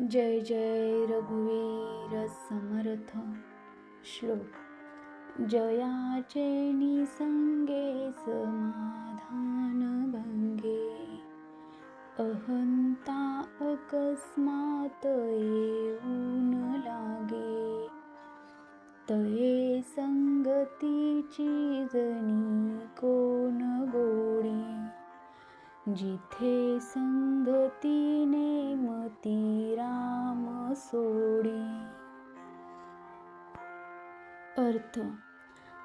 जय जय रघुवीर समर्थ श्लोक. जयाचे निसंगे समाधान भंगे अहंता अकस्मात येऊन लागे. तये संगतीची जणी कोण गोडी जिथे संगतीने मती सोडी. अर्थ.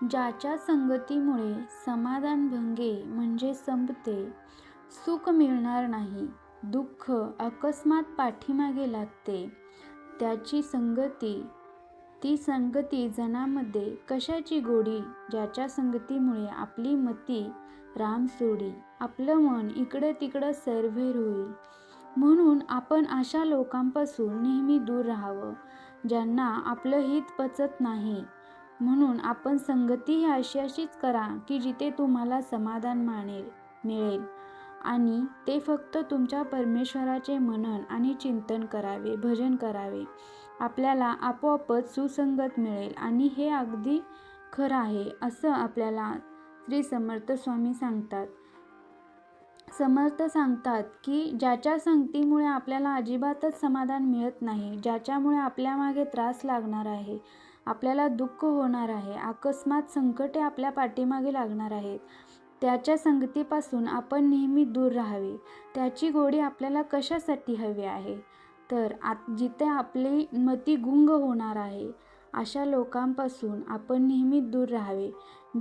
ज्याच्या संगतीमुळे समाधान भंगे म्हणजे संपते सुख मिळणार नाही दुःख अकस्मात पाठीमागे लागते. त्याची संगती ती संगती जनामध्ये कशाची गोडी ज्याच्या संगतीमुळे आपली मती राम सोडी आपलं मन इकडं तिकडं सरभेर होईल. म्हणून आपण अशा लोकांपासून नेहमी दूर राहावं ज्यांना आपलं हित पचत नाही. म्हणून आपण संगती ही अशी अशीच करा की जिथे तुम्हाला समाधान मानेल मिळेल. आणि ते फक्त तुमच्या परमेश्वराचे मनन आणि चिंतन करावे भजन करावे. आपल्याला आपोआपच सुसंगत मिळेल आणि हे अगदी खरं आहे असं आपल्याला श्री समर्थ स्वामी सांगतात. समर्थ सांगतात की ज्याच्या संगतीमुळे आपल्याला अजिबातच समाधान मिळत नाही ज्याच्यामुळे आपल्या मागे त्रास लागणार आहे आपल्याला दुःख होणार आहे अकस्मात संकटे आपल्या पाठीमागे लागणार आहेत त्याच्या संगतीपासून आपण नेहमी दूर राहावे त्याची गोडी आपल्याला कशासाठी हवी आहे? तर आत जिथे आपली मती गुंग होणार आहे अशा लोकांपासून आपण नेहमी दूर राहावे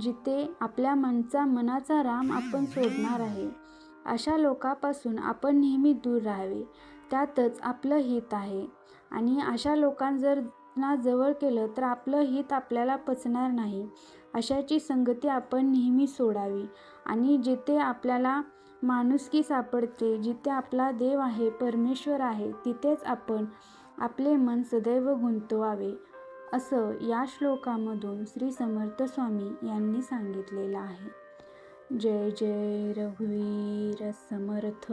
जिथे आपल्या मनचा मनाचा राम आपण सोडणार आहे. अशा लोकांपासून आपण नेहमी दूर राहावे. त्यातच आपलं हित आहे. आणि अशा लोकां जर ना जवळ केलं तर आपलं हित आपल्याला पचणार नाही. अशाची संगती आपण नेहमी सोडावी. आणि जिथे आपल्याला माणुसकी सापडते जिथे आपला देव आहे परमेश्वर आहे तिथेच आपण आपले मन सदैव गुंतवावे. असं या श्लोकामधून श्री समर्थ स्वामी यांनी सांगितलेलं आहे. जय जय रघुवीर समर्थ।